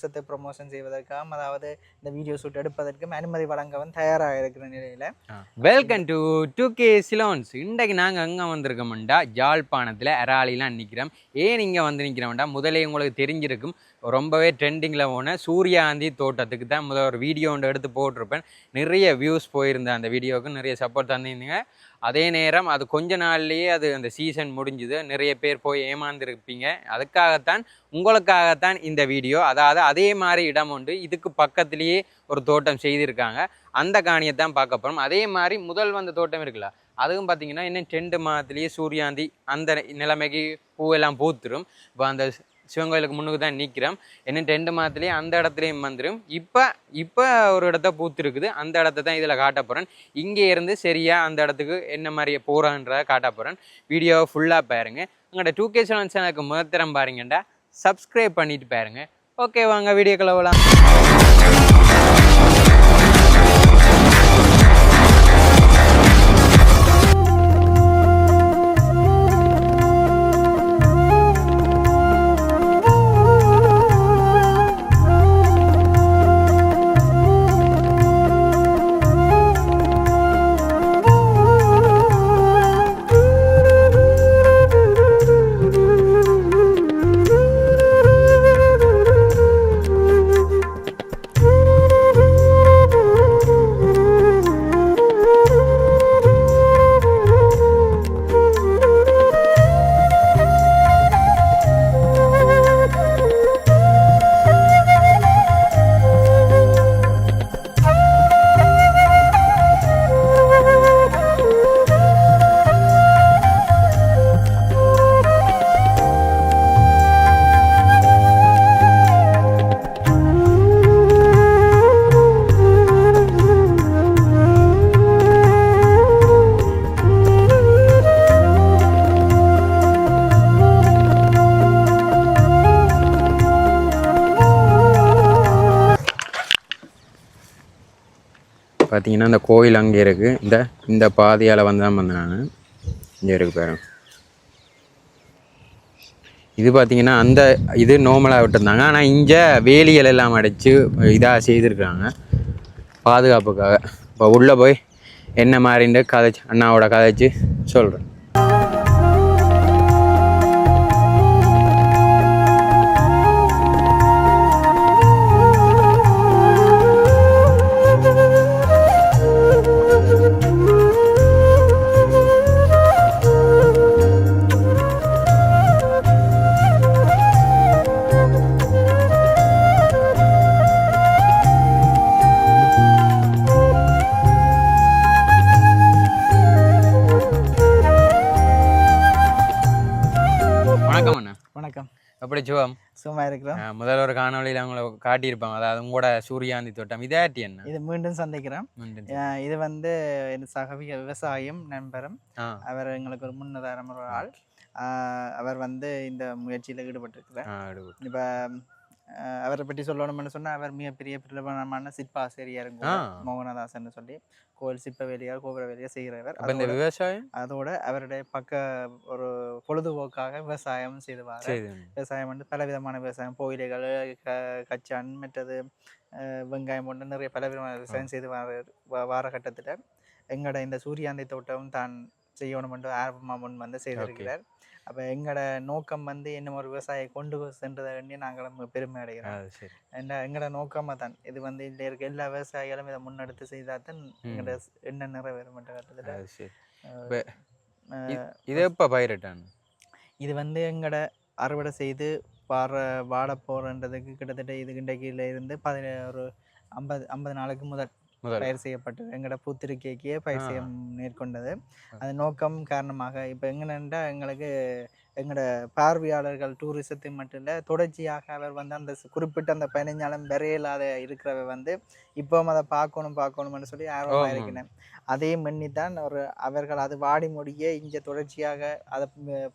விஷயத்தை ப்ரொமோஷன் செய்வதற்காகவும் அதாவது இந்த வீடியோ ஷூட் எடுப்பதற்கும் அனுமதி வழங்கவும் தயாராக இருக்கிற நிலையில் welcome to two K Ceylons இன்றைக்கு நாங்கள் எங்கே வந்திருக்கோம்டா? ஜாழ்ப்பாணத்தில் அராலிலாம் நிற்கிறோம் ஏன் இங்கே வந்து நிற்கிறோம்டா முதலே உங்களுக்கு தெரிஞ்சிருக்கும். ரொம்பவே ட்ரெண்டிங்கில் போன சூர்யாந்தி தோட்டத்துக்கு தான் முதல் ஒரு வீடியோ ஒன்று எடுத்து போட்டிருப்பேன். நிறைய வியூஸ் போயிருந்தேன் அந்த வீடியோவுக்கு நிறைய சப்போர்ட் தந்திருந்தீங்க. அதே நேரம் அது கொஞ்ச நாள்லேயே அது அந்த சீசன் முடிஞ்சுது. நிறைய பேர் போய் ஏமாந்துருப்பீங்க. அதுக்காகத்தான் உங்களுக்காகத்தான் இந்த வீடியோ அதாவது அதே மாதிரி இடம் உண்டு. இதுக்கு பக்கத்துலேயே ஒரு தோட்டம் செய்திருக்காங்க. அந்த காணியை தான் பார்க்க போகிறோம் அதே மாதிரி முதல் வந்த தோட்டம் இருக்குல்ல அதுவும் பார்த்தீங்கன்னா இன்னும் ரெண்டு மாதத்துலேயே சூரியாந்தி அந்த நிலைமைக்கு பூவெல்லாம் பூத்துரும். இப்போ அந்த சிவன் கோயிலுக்கு முன்னுக்கு தான் நிற்கிறோம் என்ன ரெண்டு மாதத்துலேயே அந்த இடத்துலையும் வந்துடும் இப்போ இப்போ ஒரு இடத்த பூத்துருக்குது. அந்த இடத்த தான் இதில் காட்ட போகிறேன் இங்கே இருந்து சரியாக அந்த இடத்துக்கு என்ன மாதிரி போகிறான்றதை காட்ட போகிறேன் வீடியோவை ஃபுல்லாக பாருங்க. உங்களோட டூ கே செவன் சேனலுக்கு முதத்திரம் பாருங்கண்டா சப்ஸ்கிரைப் பண்ணிட்டு பாருங்க. ஓகே வாங்க வீடியோ கிளவலாம் பார்த்தீங்கன்னா இந்த கோயில் அங்கே இருக்குது இந்த இந்த பாதையால் வந்து தான் வந்தாங்க இங்கே இருக்குது பாருங்க. இது பார்த்தீங்கன்னா அந்த இது நோமலாக விட்டுருந்தாங்க. ஆனால் இங்கே வேலிகள் எல்லாம் அடைச்சி இதாக செய்திருக்கிறாங்க. பாதுகாப்புக்காக. இப்போ உள்ளே போய் என்ன மாதிரின்ட்டு கதைச்சு அண்ணாவோட கதைச்சு சொல்கிறேன் இருக்கிறோம். முதல்ல ஒரு காணொளியில் அவங்கள காட்டியிருப்பாங்க. அதாவது உங்களோட சூர்யாந்தி தோட்டம். இதாட்டி என்ன? இது மீண்டும் சந்திக்கிறோம். இது வந்து என் சக வி- விவசாயம் நண்பரும் அவர் எங்களுக்கு ஒரு முன்னுதாரணம் ஒரு ஆள். அவர் வந்து இந்த முயற்சியில் ஈடுபட்டிருக்கிறார். இப்போ அவரை பற்றி சொல்லணும்னு சொன்னால் அவர் மிகப்பெரிய பிரபலமான ஆ. மோகனதாசன் சொல்லி கோயில் சிற்ப வேலையார் கோபுர வேலையார் செய்கிறவர் விவசாயம்? அதோட அவருடைய பக்க ஒரு பொழுதுபோக்காக விவசாயம் செய்துவார். விவசாயம் வந்து பல விதமான விவசாயம் புயலைகள் க கச்சான் மற்றது வெங்காயம் போன்ற நிறைய பல விதமான விவசாயம் செய்து வார வார கட்டத்தில். எங்களோட இந்த சூரியாந்தை தோட்டம் தான் செய்யணும் என்று முன் வந்து செய்திருக்கிறார். அப்போ எங்களோட நோக்கம் வந்து என்ன ஒரு விவசாயியை கொண்டு சென்றதை வேண்டி நாங்களும் பெருமை அடைகிறோம். என்ன எங்களோட நோக்கமாக தான் இது வந்து இதில் இருக்க எல்லா விவசாயிகளும் இதை முன்னெடுத்து செய்தால் தான் எங்களோட எண்ணம் நிறைவேறும் என்ற கட்டத்தில் இது எப்போ பயிரிட்டான் இது வந்து எங்களோட அறுவடை செய்து வார வாட போகிறன்றதுக்கு கிட்டத்தட்ட இது இன்றைக்கில இருந்து பதினோரு ஐம்பது ஐம்பது நாளுக்கு முதல் பயிர் செய்யப்பட்டது. எங்களோட பூத்திருக்கைக்கே பயிர். செய்ய மேற்கொண்டது. அது நோக்கம் காரணமாக இப்போ எங்கனண்டா எங்களுக்கு எங்களோட பார்வையாளர்கள் டூரிசத்துக்கு மட்டும் இல்லை தொடர்ச்சியாக அவர் வந்து அந்த குறிப்பிட்ட அந்த பதினஞ்சாலும் விரையில்லாத இருக்கிறவ வந்து இப்போவும் அதை பார்க்கணும் பார்க்கணும்னு சொல்லி ஆர்வமாக. இருக்கிறேன் அதே மண்ணி தான் ஒரு அவர்கள் அது வாடி முடிய இங்கே தொடர்ச்சியாக அதை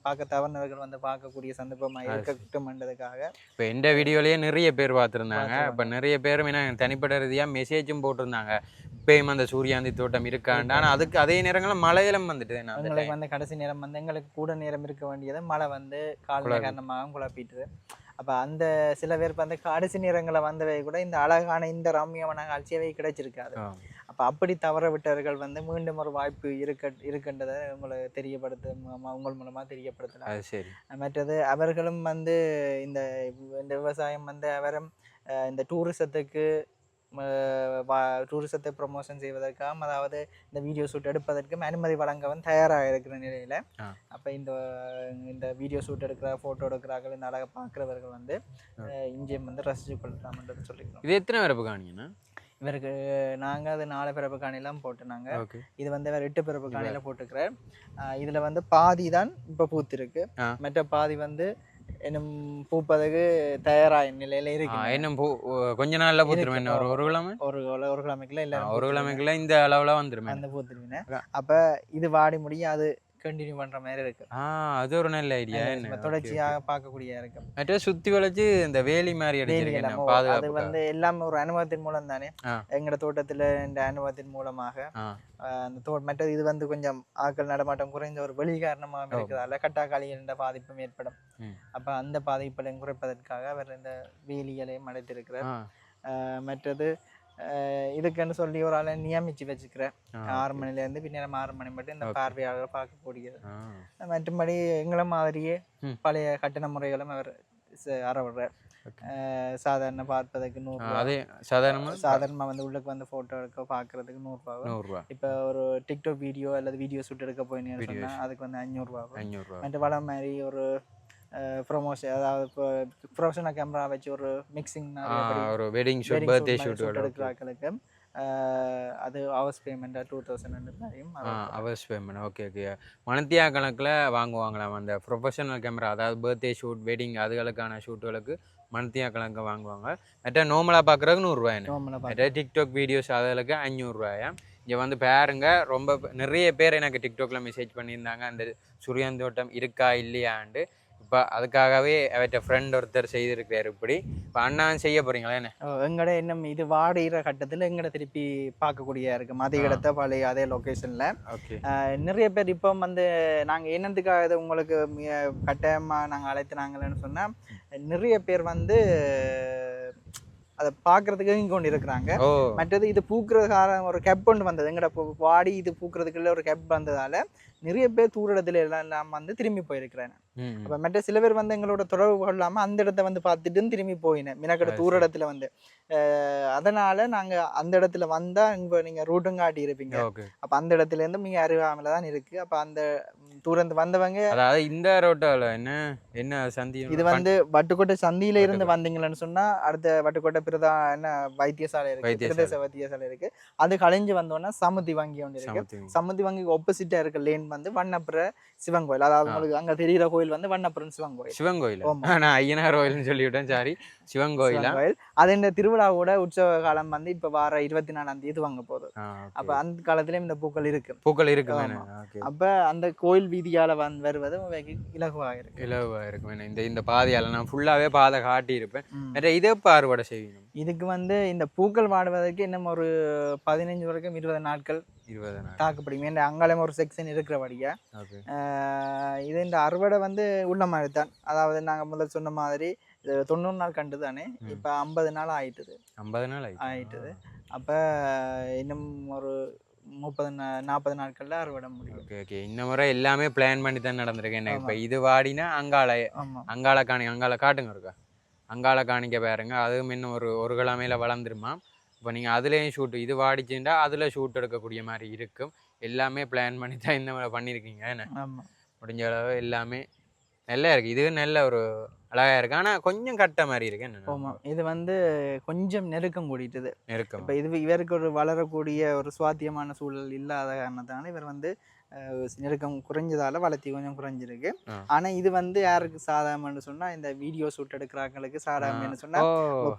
பார்க்க தவறினவர்கள் வந்து பார்க்கக்கூடிய சந்தர்ப்பமாக. இருக்கட்டும்ன்றதுக்காக இப்போ எந்த வீடியோலயே நிறைய பேர் பார்த்துருந்தாங்க இப்போ. நிறைய பேரும் என்ன தனிப்பட்ட ரீதியாக மெசேஜும் போட்டிருந்தாங்க இப்பயும் அந்த சூரியாந்தி தோட்டம் இருக்காண்டு ஆனால் அதுக்கு அதே நேரங்களில் மழையிலும் வந்துட்டு எங்களுக்கு. வந்து கடைசி நேரம் வந்து எங்களுக்கு கூட நேரம் இருக்க வேண்டியது மழை வந்து காலநிலை குழப்பி. காரணமாக குழப்பிட்டுது அப்ப அந்த சில பேர் வந்து கடைசி நேரங்களை வந்தவை கூட இந்த அழகான இந்த ரம்மியமான காட்சியவை கிடைச்சிருக்காது. அப்ப அப்படி தவற விட்டவர்கள் வந்து மீண்டும் ஒரு வாய்ப்பு இருக்க இருக்குன்றதை உங்களை தெரியப்படுத்த உங்கள் மூலமா தெரியப்படுத்தலாம் சரி மற்றது அவர்களும் வந்து இந்த இந்த விவசாயம் வந்து அவரும் இந்த டூரிசத்துக்கு டூரிசத்தை ப்ரொமோஷன் செய்வதற்காகவும் அதாவது இந்த வீடியோ ஷூட் எடுப்பதற்கும் அனுமதி வழங்கவும் தயாராக இருக்கிற நிலையில. அப்போ இந்த இந்த வீடியோ ஷூட் எடுக்கிற ஃபோட்டோ எடுக்கிறார்கள் இந்த அழகை பார்க்குறவர்கள் வந்து இங்கேயும் வந்து ரசிச்சு கொள்ளலாம்ன்றது சொல்லிக்கிறோம். இது எத்தனை பிறப்பு காணிங்கண்ணா இவருக்கு நாங்கள் அது நாலு பிறப்பு காணிலாம் போட்டு நாங்கள் ஓகே. இது வந்து வேற எட்டு பிறப்பு காணியில போட்டுக்கிறேன் இதுல வந்து பாதி தான் இப்போ பூத்திருக்கு. மற்ற பாதி வந்து இன்னும் பூப்பதற்கு தயாராக நிலையில இருக்கு இன்னும் பூ கொஞ்ச நாள்ல பூத்துருமே ஒரு. ஒரு கிழமை ஒரு ஒரு கிழமைக்குள்ள எல்லாரும் ஒரு. கிழமைக்குள்ள இந்த அளவுல வந்துருமே அந்த அதான். அப்ப இது வாடி முடியும் அது கண்டினியூ பண்ற மாதிரி இருக்கு. ஆ அது ஒரு நல்ல ஐடியா தொடர்ச்சியாக பார்க்கக்கூடிய இருக்கு. மற்ற சுத்தி வளைச்சு இந்த வேலி மாதிரி அடிச்சிருக்கேன் அது வந்து எல்லாம் ஒரு அனுபவத்தின் மூலம் தானே. எங்கட தோட்டத்துல இந்த அனுபவத்தின் மூலமாக அந்த தோ மற்றது இது வந்து கொஞ்சம் ஆட்கள் நடமாட்டம் குறைந்த ஒரு வெளி காரணமாக இருக்கிறதால கட்டாக்காளிகள் என்ற பாதிப்பும் ஏற்படும். அப்ப அந்த பாதிப்புகளையும் குறைப்பதற்காக அவர் இந்த வேலிகளையும் அடைத்திருக்கிறார். மற்றது இதுக்குன்னு சொல்லி ஒரு ஆளை நியமிச்சு வச்சுக்கிறேன். ஆறு மணிலேருந்து பின்னேரம் ஆறு மணி மட்டும் இந்த. பார்வையாளர் பார்க்கக்கூடியது ஆ. மற்றும்படி எங்களை மாதிரியே. பழைய கட்டண முறைகளும் அவர் அறவிடுறார். சாதாரண பார்ப்பதற்கு ஆ, நூறு அதே சாதாரணமா சாதாரணமா வந்து உள்ளுக்கு வந்து போட்டோ எடுக்க பார்க்கறதுக்கு நூறுரூவா நூறுரூவா. இப்போ ஒரு டிக்டாக் வீடியோ அல்லது வீடியோ ஷூட் எடுக்க போயின்னு Video சொன்னா அதுக்கு வந்து அஞ்சூறுரூவா அஞ்சூறுரூவா மற்ற வளம் மாதிரி ஒரு ப்ரொமோஷன் அதாவது இப்போ ப்ரொஃபஷனல் கேமரா வச்சு ஒரு மிக்சிங் ஒரு வெட்டிங் ஷூட் பர்த்டே ஷூட் எடுக்கிறாக்களுக்கு அது ஹவர்ஸ் பேமெண்ட்டாக டூ தௌசண்ட் மாதிரியும் ஆ அவர்ஸ் பேமெண்ட் ஓகே ஓகே மணத்தியா கணக்கில் வாங்குவாங்களாம் அந்த ப்ரொஃபஷனல் கேமரா அதாவது பர்த்டே ஷூட் வெட்டிங் அதுகளுக்கான ஷூட்டுகளுக்கு மணத்தியா கணக்கு வாங்குவாங்க. மற்ற நார்மலாக பார்க்குறதுக்கு நூறுரூவா என்ன? நார்மலாக மற்ற டிக்டாக் வீடியோஸ் அதுகளுக்கு அஞ்சூறுரூவாயா இங்கே வந்து பாருங்க ரொம்ப நிறைய பேர் எனக்கு டிக்டாக்ல மெசேஜ் பண்ணியிருந்தாங்க. அந்த சூரியன் தோட்டம் இருக்கா இல்லையாண்டு இப்போ அதுக்காகவே அவற்ற ஃப்ரெண்ட் ஒருத்தர் செய்திருக்கிறார் இப்படி. இப்போ அண்ணா செய்ய போறீங்களா என்ன? எங்கட இன்னும் இது வாடுகிற கட்டத்தில் எங்கட திருப்பி பார்க்கக்கூடிய இருக்கு. அதே. இடத்த பழைய அதே லொக்கேஷனில் நிறைய பேர் இப்போ வந்து நாங்கள் என்னத்துக்காக இது உங்களுக்கு மிக கட்டாயமாக நாங்கள் அழைத்துனாங்களேன்னு சொன்னால் நிறைய பேர் வந்து அதை பார்க்கறதுக்கு இங்கே கொண்டு இருக்கிறாங்க. மற்றது இது பூக்குறது காரணம் ஒரு கெப் ஒன்று வந்தது. எங்கட வாடி இது பூக்குறதுக்குள்ள ஒரு கெப் வந்ததால நிறைய பேர் தூரத்துல எல்லாம் வந்து திரும்பி போயிருக்கிறாங்க. ம் அப்போ மற்ற சில பேர் வந்து எங்களோட தொடர்பு கொள்ளாம அந்த இடத்த வந்து பார்த்துட்டு திரும்பி போயினேன். மினக்கட தூர. இடத்துல வந்து. அதனால நாங்க அந்த இடத்துல வந்தா இங்க நீங்க ரூட்டும் காட்டி இருப்பீங்க. அப்ப அந்த இடத்துல இருந்து மிக அருகாமையில தான் இருக்கு. அப்ப அந்த தூரந்து வந்தவங்க அதாவது இந்த ரோட்டால என்ன என்ன சந்தி இது வந்து வட்டுக்கோட்டை சந்தியில இருந்து. வந்தீங்கன்னு சொன்னா அடுத்த வட்டுக்கோட்டை பிரதா என்ன வைத்தியசாலை இருக்கு. வைத்தியசாலை. பிரதேச வைத்தியசாலை இருக்கு. அது கழிஞ்சு வந்தோன்னா சமுதி வங்கி ஒன்று இருக்கு. சமுதி வங்கி. ஒப்போசிட்டா இருக்க லேன் வந்து வண்ணப்புற சிவன் கோயில். அதாவது. உங்களுக்கு அங்க தெரியிற கோயில் வந்து வண்ணப்புறம் சிவன் கோயில். சிவன் கோயில். நான் ஐயனார் கோயில்னு சொல்லிவிட்டேன் சாரி சிவன் கோயிலா? கோயில். அது இந்த திருவிழாவோட உற்சவ காலம் வந்து இப்ப வார இருபத்தி நாலாம் தேதி வாங்க போகுது. அப்ப. அந்த காலத்திலயும் இந்த பூக்கள் இருக்கு. பூக்கள் இருக்கு அப்ப அந்த கோயில் வீதியால வந்து வருவது வெகு இலகுவாக இருக்கு இலவா இருக்கும். இந்த இந்த பாதையால நான் ஃபுல்லாவே பாதை காட்டி இருப்பேன் இதை அறுவடை செய்யணும் இதுக்கு வந்து இந்த பூக்கள் வாடுவதற்கு இன்னும் ஒரு பதினஞ்சு வரைக்கும் இருபது நாட்கள் தாக்குப்பிடிக்கும். ஏன்னா அங்காலம் ஒரு செக்ஷன் இருக்கிறபடியா இது இந்த அறுவடை வந்து உள்ள மாதிரி தான் அதாவது நாங்க முதல்ல சொன்ன மாதிரி இது தொண்ணூறு நாள் கண்டு தானே. இப்ப ஐம்பது நாள் ஆயிட்டுது. ஐம்பது நாள். ஆயிட்டுது. அப்ப இன்னும் ஒரு முப்பது நாற்பது நாட்கள்ல அறுவடை முடியும். Okay okay. இந்த முறை எல்லாமே பிளான் பண்ணி தான் நடந்திருக்கு என்ன இப்போ. இது வாடினா அங்காள அங்காள காணி அங்காள காட்டுங்க இருக்கா? அங்காள காணிக்க பாருங்க. அதுவும் இன்னும் ஒரு ஒரு கிழமையில வளர்ந்துருமா இப்போ நீங்கள் அதுலேயும் ஷூட் இது வாடிச்சுட்டா அதில் ஷூட் எடுக்கக்கூடிய மாதிரி இருக்கும். எல்லாமே பிளான் பண்ணி தான் இந்த மாதிரி பண்ணியிருக்கீங்க என்ன? முடிஞ்ச அளவு எல்லாமே நல்லா இருக்கு. இது நல்ல ஒரு அழகா இருக்கு. ஆனா கொஞ்சம் கட்ட மாதிரி இருக்கு என்ன? ஆமா. இது வந்து கொஞ்சம் நெருக்கம் கூடிட்டுது. நெருக்கம். இப்ப இது இவருக்கு ஒரு வளரக்கூடிய ஒரு சுவாத்தியமான சூழல் இல்லாத காரணத்தினால இவர் வந்து நெருக்கம் குறைஞ்சதால வளர்த்தி கொஞ்சம் குறைஞ்சிருக்கு. ஆனா இது வந்து யாருக்கு சாதாரணம்னு சொன்னா இந்த வீடியோ ஷூட் எடுக்கிறாங்களுக்கு சாதாரணம்னு சொன்னா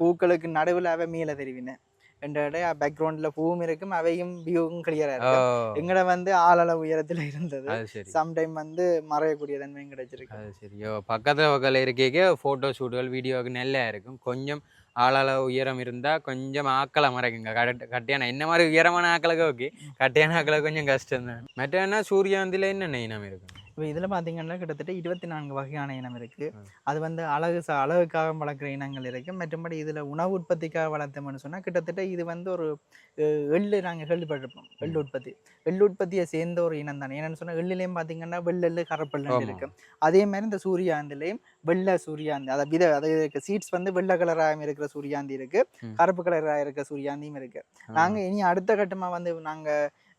பூக்களுக்கு நடுவுல மீள தெரிவினேன். என்ற பேக்ரவுண்ட்ல பூவும் இருக்கும் அவையும் வியூவும் கிளியரா இருக்கும். எங்கட வந்து ஆளளவு உயரத்துல இருந்தது. சம்டைம் வந்து மறையக்கூடிய தன்மையும் கிடைச்சிருக்கு. அது சரியோ பக்கத்துல பக்கத்துல இருக்கே ஃபோட்டோ ஷூட்டுகள் வீடியோவுக்கு நல்லா இருக்கும். கொஞ்சம் ஆளாளவு உயரம் இருந்தா கொஞ்சம் ஆக்களை மறைக்குங்க. கட் கட்டியான என்ன மாதிரி உயரமான ஆக்களுக்கு ஓகே. கட்டியான ஆக்களுக்கு கொஞ்சம் கஷ்டம் தான் மற்ற என்ன சூரியகாந்தில என்ன நெய்னம் இருக்கும்? இப்போ இதில் பார்த்தீங்கன்னா கிட்டத்தட்ட இருபத்தி நான்கு வகையான இனம் இருக்குது. அது வந்து அழகு சா அழகுக்காக வளர்க்குற இனங்கள் இருக்குது மற்றபடி இதில் உணவு உற்பத்திக்காக வளர்த்தோம்னு சொன்னால் கிட்டத்தட்ட இது வந்து ஒரு எள்ளு நாங்கள் கேள்விப்பட்டிருப்போம் எள்ளு உற்பத்தி. எள்ளு உற்பத்தியை சேர்ந்த ஒரு இனம் தானே. என்னென்னு சொன்னால் எள்ளுலேயும் பார்த்தீங்கன்னா வெள்ளெள்ளு கரப்பெள்ளு ஆமா. இருக்கு. அதே மாதிரி இந்த சூரியாந்திலையும் வெள்ளை சூரியாந்தி அதை வித அது இருக்கு சீட்ஸ் வந்து வெள்ளை கலராக இருக்கிற சூரியாந்தி இருக்கு. ம். கருப்பு கலராக இருக்கிற சூரியாந்தியும் இருக்கு. நாங்க இனி அடுத்த கட்டமா வந்து நாங்க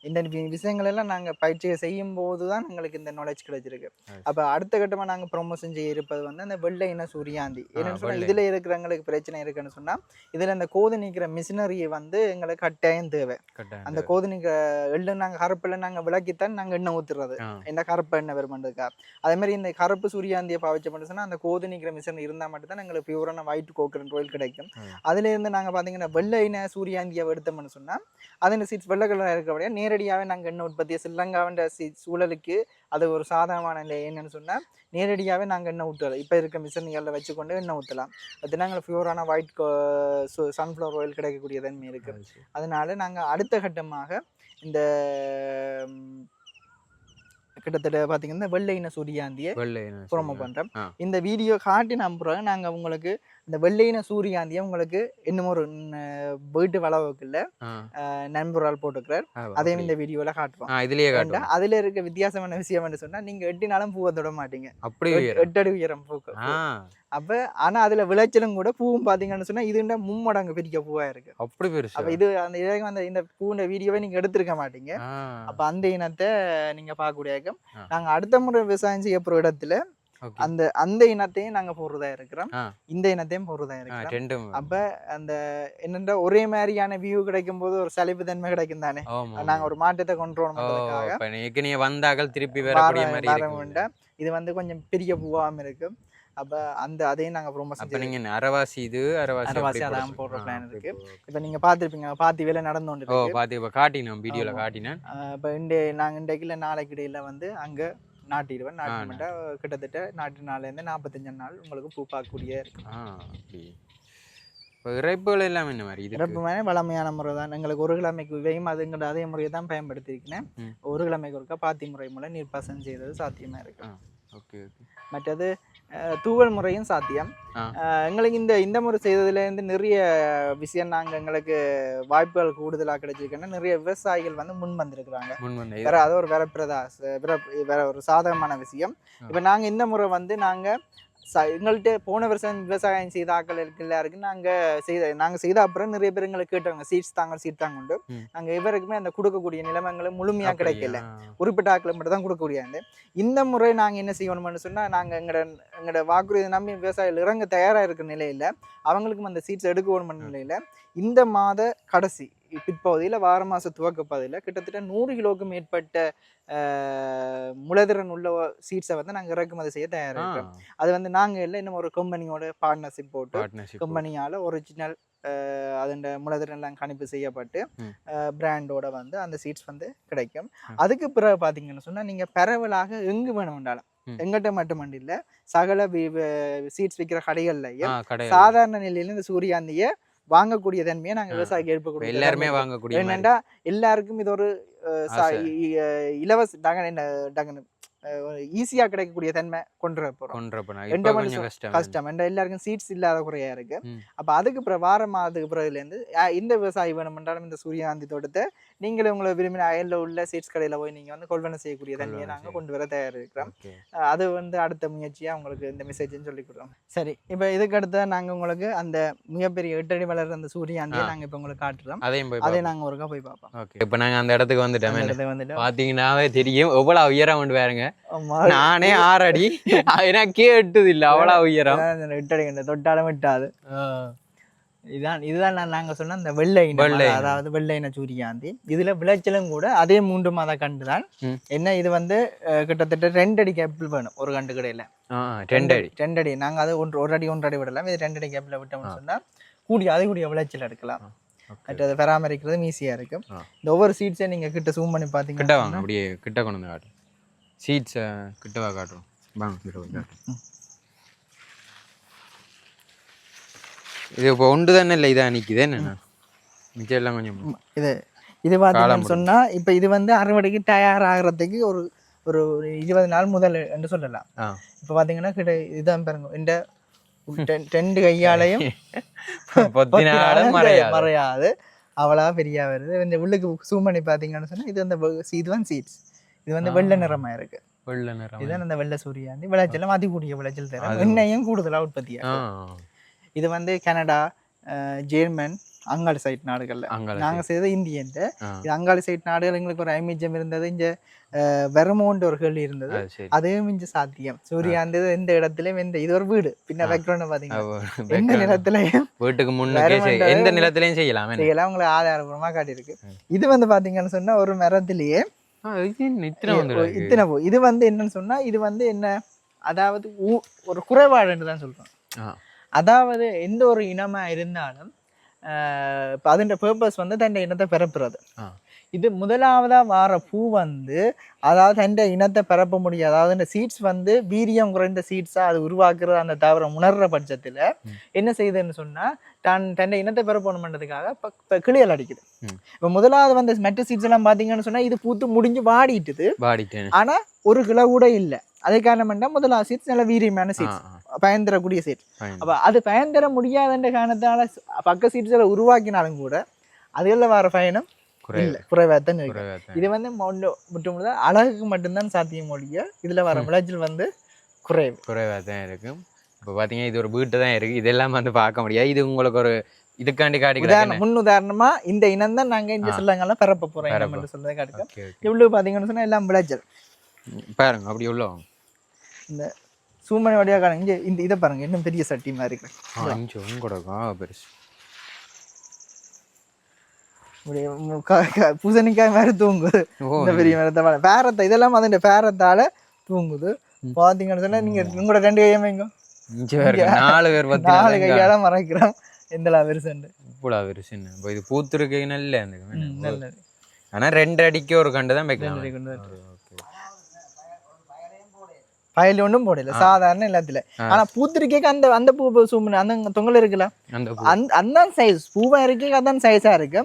இந்த விஷயங்கள் எல்லாம் நாங்க பயிற்சியை செய்யும் போது தான் எங்களுக்கு இந்த நாலேஜ் கிடைச்சிருக்கு. அப்ப அடுத்த கட்டமா நாங்க ப்ரொமோஷன் செய்ய இருப்பது வந்து அந்த வெள்ளை இன சூரியாந்தி என்னன்னு சொன்னா வெள்ளை. இதுல இருக்கிறவங்களுக்கு பிரச்சனை இருக்குன்னு சொன்னா இதுல இந்த கோது நீக்கிற மிஷினரியை வந்து எங்களுக்கு கட்டாயம் தேவை அந்த கோது நீக்கிற எள்ளு நாங்க கருப்புல நாங்க விளக்கித்தான் நாங்க எண்ணெய் ஊத்துறது. என்ன கருப்பு எண்ணெய் வருமானதுக்கா அதே மாதிரி இந்த கருப்பு சூரியாந்தியை பாவிச்ச மட்டும் சொன்னா அந்த கோது நீக்கிற மிஷின் இருந்தா மட்டும் தான் எங்களுக்கு பியூரான ஒயிட் கோக்கரன் ஆயில் கிடைக்கும் ம். அதுல இருந்து நாங்க பாத்தீங்கன்னா வெள்ளை இன சூரியாந்தியை எடுத்தோம்னு சொன்னா அது இந்த சீட்ஸ் வெள்ளை கலர் இருக்கிறபடியா நேரடியாவே நாங்க எண்ணெய் உற்பத்தியை ஸ்ரீலங்காவின் சீ- சூழலுக்கு அது ஒரு சாதகமான நிலை. என்னன்னு சொன்னா நேரடியாவே நாங்க எண்ணெய் ஊற்றலாம் இப்போ இருக்க மிஷின்களில் வச்சுக்கொண்டு எண்ணெய் ஊற்றலாம் அது நாங்கள் பியூரான ஒயிட் சன்ஃப்ளவர் ஆயில் கிடைக்கக்கூடிய தன்மை இருக்கு. அதனால நாங்க அடுத்த கட்டமாக இந்த கிட்டத்தட்ட பார்த்தீங்கன்னா வெள்ளை இன சூரியாந்தியை ப்ரோமோ ஆ. இந்த வீடியோ காட்டி நம்புறோம் நாங்க உங்களுக்கு இந்த வெள்ளையின சூரியாந்தியை உங்களுக்கு இன்னும் ஒரு ந- வீட்டு வளவுக்குள்ள. நண்பரால் போட்டுக்கிறார் அதையும். இந்த வீடியோல காட்டுவோம். இதுலயே காட்டுவோம். அதுல இருக்க வித்தியாசமான விஷயம் என்ன சொன்னா நீங்க எட்டினாலும் பூவை தொட மாட்டீங்க. அப்படி எட்டு- உயரம். பூக்கு அப்ப ஆனா அதுல விளைச்சலும் கூட பூவும் பாத்தீங்கன்னு சொன்னா இதுண்ட மும்மடங்கு பெரிய பூவா இருக்கு. அப்படி பெருசு அப்ப இது அந்த இதை அந்த இந்த பூண்ட வீடியோவை நீங்க எடுத்திருக்க மாட்டீங்க. அப்ப அந்த இனத்தை நீங்க பார்க்கக்கூடிய. நாங்க அடுத்த முறை விவசாயம் செய்ய போற இடத்துல அந்த அந்த இனத்தையும் நாங்க போடுறதா இருக்கிறோம். இந்த இனத்தையும் போடுறதா இருக்கிறோம். அப்ப அந்த என்னென்ற ஒரே மாதிரியான வியூ கிடைக்கும் போது ஒரு சலிப்பு தன்மை கிடைக்கும் தானே? நாங்க ஒரு மாற்றத்தை கொண்டு ஏற்கனவே வந்தார்கள் திருப்பி வரக்கூடிய இருக்கும். இது வந்து கொஞ்சம் பெரிய பூவாம இருக்கு. அப்ப அந்த அதையும் நாங்க ப்ரோமோஷன் அப்ப நீங்க அரவாசி இது அரவாசி அரவாசி அதான் போட போடுற ஆ, இருக்கு. இப்ப நீங்க பாத்திருப்பீங்க பாத்தி வேலை நடந்து கொண்டு ஓ பாத்து இப்ப காட்டினோம் வீடியோல. காட்டினேன். இப்ப இந்த நாங்க இன்றைக்கு இல்ல நாளைக்கு இடையில வந்து அங்க நாட்டிடுவேன். நாட்டிட்டா கிட்டத்தட்ட நாட்டு. நாள்ல இருந்து நாற்பத்தஞ்சு நாள் உங்களுக்கு பூ பார்க்கக்கூடிய இருக்கு. ஆ அப்படி. இப்போ இறைப்புகள் எல்லாம் என்ன மாதிரி இறப்பு மாதிரி வளமையான முறை தான் எங்களுக்கு ஒரு கிழமைக்கு இவையும் அதுங்கிற அதே முறையை தான் பயன்படுத்தியிருக்கிறேன். ஒரு கிழமைக்கு ஒருக்கா பாத்தி முறை மூலம் நீர்ப்பாசனம் செய்தது சாத்தியமா இருக்கு. ஓகே மற்றது தூவல் முறையும் சாத்தியம். எங்களுக்கு இந்த இந்த முறை செய்ததுலேருந்து நிறைய விஷயம் நாங்கள் எங்களுக்கு வாய்ப்புகள் கூடுதலாக கிடைச்சிருக்குன்னா நிறைய விவசாயிகள் வந்து முன் வந்திருக்கிறாங்க. வேற அது ஒரு வேற பிரதா வேற ஒரு சாதகமான விஷயம். இப்போ நாங்கள் இந்த முறை வந்து நாங்கள் ச எங்கள்கிட்ட போன வருஷம் விவசாயம் செய்த ஆக்கள் இருக்கு எல்லாருக்கும் நாங்கள் செய்த நாங்கள் செய்த அப்புறம் நிறைய பேர் எங்களுக்கு கேட்டவங்க சீட்ஸ் தாங்க சீட் தாங்க உண்டு. நாங்கள் இவருக்குமே அந்த கொடுக்கக்கூடிய நிலைமைகளை முழுமையாக? கிடைக்கல குறிப்பிட்ட ஆட்களை மட்டும் தான் கொடுக்கக்கூடியது இந்த முறை நாங்கள் என்ன செய்யணும்னு சொன்னால் நாங்கள் எங்களோட எங்களோட வாக்குறுதி நம்பி விவசாயிகள் இறங்க தயாராக இருக்கிற நிலையில் அவங்களுக்கும் அந்த சீட்ஸ் எடுக்கணும் நிலையில் இந்த மாத கடைசி பிற்பகுதியில் வார மாத துவக்க பகுதியில் கிட்டத்தட்ட நூறு கிலோவுக்கு மேற்பட்ட முளதிறன் உள்ள சீட்ஸை வந்து நாங்கள் இறக்குமதி செய்ய தயாராக இருக்கிறோம் அது வந்து நாங்கள் இல்லை இன்னும் ஒரு கம்பெனியோட பார்ட்னர்ஷிப் போட்டு கம்பெனியால் ஒரிஜினல் அதன் முளதிறன் எல்லாம் கணிப்பு செய்யப்பட்டு. பிராண்டோட வந்து அந்த சீட்ஸ் வந்து கிடைக்கும். அதுக்கு பிறகு பார்த்தீங்கன்னு சொன்னால் நீங்கள் பரவலாக எங்கு வேணும்னாலும். எங்கிட்ட மட்டுமண்டி இல்லை. சகல சீட்ஸ் விற்கிற கடைகள்லையும் கடை சாதாரண நிலையில இந்த சூரியாந்தியை வாங்கக்கூடிய தன்மையை நாங்கள். விவசாயிக்கு ஏற்பக்கூடிய எல்லாருமே. வாங்கக்கூடிய. என்னண்டா எல்லாருக்கும் இது ஒரு இலவச டகன் என்ன ஈஸியா கிடைக்கக்கூடிய தன்மை கொண்டு போறோம் கஷ்டம் எல்லாருக்கும் சீட்ஸ் இல்லாத குறையா இருக்கு. அப்ப அதுக்கு பிறகு வார மாதத்துக்கு பிறகுலேருந்து இந்த விவசாயி வேணுமென்றாலும் இந்த சூரியகாந்தி தோட்டத்தை நீங்களே உங்களை விரும்பின அயல்ல உள்ள சீட்ஸ் கடையில போய் நீங்க வந்து கொள்வனை செய்யக்கூடிய தன்மையை கொள்வனை நாங்க செய்ய. கொண்டு வர தயார் இருக்கிறோம் அது வந்து அடுத்த முயற்சியா உங்களுக்கு இந்த மெசேஜ்னு சொல்லி கொடுறோம் சரி. இப்போ இதுக்கு அடுத்து நாங்க உங்களுக்கு அந்த மிகப்பெரிய எட்டடி வளர்ற அந்த சூரியகாந்தியை ஆ. நாங்க இப்போ உங்களுக்கு காட்டுறோம். அதையும் போய் அதை பார்ப்போம். நாங்க ஒருக்கா போய் பார்ப்போம். ஓகே. இப்போ நாங்க அந்த இடத்துக்கு வந்துட்டோம். அந்த இடத்துக்கு வந்துட்டு பாத்தீங்கன்னாவே தெரியும். எவ்வளவு உயரம் கொண்டு பாருங்க நானே ஆறடி. எனக்கே எட்டுது இல்ல. அவ்வளவு உயரம். எட்டடி கண்டு. தொட்டாலும் விட்டாது இதான் இதுதான் நான் நாங்க சொன்ன அந்த வெள்ளை வெள்ளை. அதாவது வெள்ளை இன சூரியாந்தி. இதுல விளைச்சலும் கூட அதே மூன்று மாத கண்டு தான். என்ன இது வந்து கிட்டத்தட்ட ரெண்டு அடி கேப்பிள் வேணும் ஒரு கண்டு கடையில. ஆ, ரெண்டு அடி. ரெண்டு அடி. நாங்க அது ஒன்று ஒரு அடி ஒன்றரை விடலாம். இது ரெண்டு அடி கேப்பில் விட்டோம்னு சொன்னா கூடிய அது கூடிய விளைச்சல் எடுக்கலாம். மற்றது பராமரிக்கிறது ஈஸியா இருக்கும். இந்த ஒவ்வொரு சீட்ஸையும் நீங்க கிட்ட ஜூம் பண்ணி கிட்ட பாத்தீங்கன்னா வாங்க அப்படியே கிட்ட கொண்டு வந்து காட்டு. சீட்ஸ் கிட்டவா காட்டுறோம். வாங்க கிட்ட போய் காட்டுறோம் இது இப்போ ஒன்று தானே இல்லை இதாக நிற்குது என்னண்ணா மிச்சம் எல்லாம் கொஞ்சம் இது இது பார்த்தீங்கன்னு சொன்னா இப்போ இது வந்து அறுவடைக்கு தயாராகிறதுக்கு ஒரு ஒரு ஒரு இருபது நாள் முதல் என்று சொல்லலாம். இப்போ பார்த்தீங்கன்னா கிட்ட இதான் பாருங்க இந்த ரெண்டு கையாலையும் மறையாது. அவ்வளோ பெரியா வருது. இந்த உள்ளுக்கு சூம் பண்ணி பார்த்தீங்கன்னு சொன்னா இது வந்து இது வந்து சீட்ஸ் இது வந்து வெள்ளை நிறமா இருக்கு. வெள்ளை நிறம் இதுதான் அந்த வெள்ளை சூரியாந்தி விளைச்சலும் அதிகூடிய விளைச்சல் தரும். எண்ணெயும் கூடுதலா உற்பத்தி ஆ. இது வந்து கனடா ஜெர்மன் அங்காள சைட் நாடுகள்ல. அங்காள நாங்க செய்தது இந்தியன். இது. அங்காள சைட் நாடுகள் எங்களுக்கு ஒரு ஐமிஜம் இருந்தது. இங்க வெறுமோன்ற ஒரு கேள்வி இருந்தது. அது சரி. அதுவும் இங்க சாத்தியம். சூரியாந்தி எந்த இடத்துலயும் எந்த இது ஒரு வீடு. பின்ன பேக்ரவுண்ட் பாத்தீங்கன்னா எந்த நிலத்திலையும் வீட்டுக்கு வேற எந்த நிலத்திலையும் செய்யலாம்? செய்யலாம். உங்களுக்கு ஆதாரபூர்வமா காட்டியிருக்கு. இது வந்து பாத்தீங்கன்னு சொன்னா ஒரு மரத்திலேயே இத்தனை இது வந்து என்னன்னு சொன்னா இது வந்து என்ன அதாவது ஒரு குறைபாடுன்னு தான் சொல்றோம். அதாவது எந்த ஒரு இனமா இருந்தாலும் இப்ப அதன் பர்பஸ் வந்து தன் இனத்தை பரப்புறது ஆ. இது முதலாவதா வார பூ வந்து அதாவது தன் இனத்தை பரப்ப முடியாது. அதாவது இந்த சீட்ஸ் வந்து வீரியம் குறைந்த சீட்ஸா அது உருவாக்குறது அந்த தவிர உணர்ற பட்சத்துல என்ன செய்யுதுன்னு சொன்னா தான் தன் இனத்தை பரப்பணுன்றதுக்காக ப- ப- கிளியல் அடிக்குது. இப்ப முதலாவது வந்து மெட்ட சீட்ஸ் எல்லாம் பாத்தீங்கன்னு சொன்னா இது பூத்து முடிஞ்சு வாடிட்டுது. பாடிட்டேன் ஆனா ஒரு கிளை கூட இல்ல. அதே காரணம் என்ன முதலாவது சீட்ஸ் நல்ல வீரியமான சீட்ஸ் ஆ, பயன்தரக்கூடிய சீட்ஸ் fine. அப்ப அது பயன் தர முடியாதுன்ற காரணத்தால பக்க சீட்ஸ்களை உருவாக்கினாலும் கூட அதுல வர பயணம் இல்ல குறைவாத்தான் இருக்கு குறைவாதான். இது வந்து மொண்டு மட்டும் அழகுக்கு மட்டும்தான் சாத்தியம் ஒழிய இதுல வர விளைச்சல் வந்து குறைவு. குறைவாதான் இருக்கும். இப்போ பார்த்தீங்கன்னா இது ஒரு வீட்டு தான் இருக்கு. இதெல்லாம் வந்து பார்க்க முடியாது. இது உங்களுக்கு ஒரு இதுக்காண்டி உதாரணம் முன் உதாரணமா இந்த இனம் தான் நாங்க இந்த ஆ. சொல்லங்கள்லாம் பரப்ப போறோம். என்று சொல்றதை காட்டுக்க ஓகே ஓகே. இவ்வளவு பாத்தீங்கன்னு சொன்னா எல்லாம் விளைச்சல். பாருங்க அப்படி உள்ள. இந்த சூமணி வழியா காணுங்க இங்க இந்த இதை பாருங்க. இன்னும் பெரிய சட்டி மாதிரி இருக்கு. உங்களோட பெருசு. பூசணிக்காய் மாதிரி தூங்குது. இந்த பெரிய மரத்தை பாருங்க. பேரத்தை இதெல்லாம் அதன் பேரத்தால தூங்குது. பாத்தீங்கன்னு சொன்னா நீங்க உங்களோட ரெண்டு கையும் வைங்க இங்கே நாலு பேர் நாலு கையால மறைக்கிறோம். எந்தலா பெருசுண்டு. இவ்வளோ பெருசுன்னு இப்போ இது பூத்துருக்கு நல்ல அந்த ம், நல்லது. ஆனால் ரெண்டு அடிக்கு ஒரு கண்டு தான் வைக்கலாம். பயல் ஒன்றும் போடல சாதாரண எல்லாத்துல ஆனா பூத்திருக்கேக்கு அந்த அந்த பூ சூமன் அந்த தொங்கல் இருக்குல்ல அந்த அந்த சைஸ் பூவா இருக்கே அதான் சைஸா இருக்கு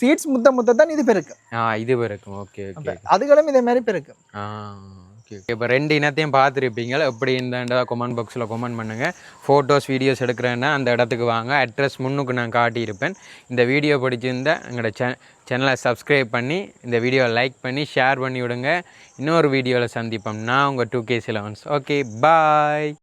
சீட்ஸ் முத்த முத்த தான் இது பெருக்கு இது இருக்கும் ஓகே அதுகளும் இதே மாதிரி பெருக்கு ஆ ஓகே இப்போ ரெண்டு இனத்தையும் பார்த்துருப்பீங்க எப்படி இந்த கமெண்ட் பாக்ஸில் கமெண்ட் பண்ணுங்கள் ஃபோட்டோஸ் வீடியோஸ் எடுக்கிறேன்னா அந்த இடத்துக்கு வாங்க. அட்ரஸ் முன்னுக்கு நான் காட்டியிருப்பேன். இந்த வீடியோ பிடிச்சிருந்தா எங்களோட சே சேனலை சப்ஸ்கிரைப் பண்ணி இந்த வீடியோவை லைக் பண்ணி ஷேர் பண்ணி விடுங்க இன்னொரு வீடியோவில் சந்திப்போம். நான் உங்கள் two K Ceylons. Okay bye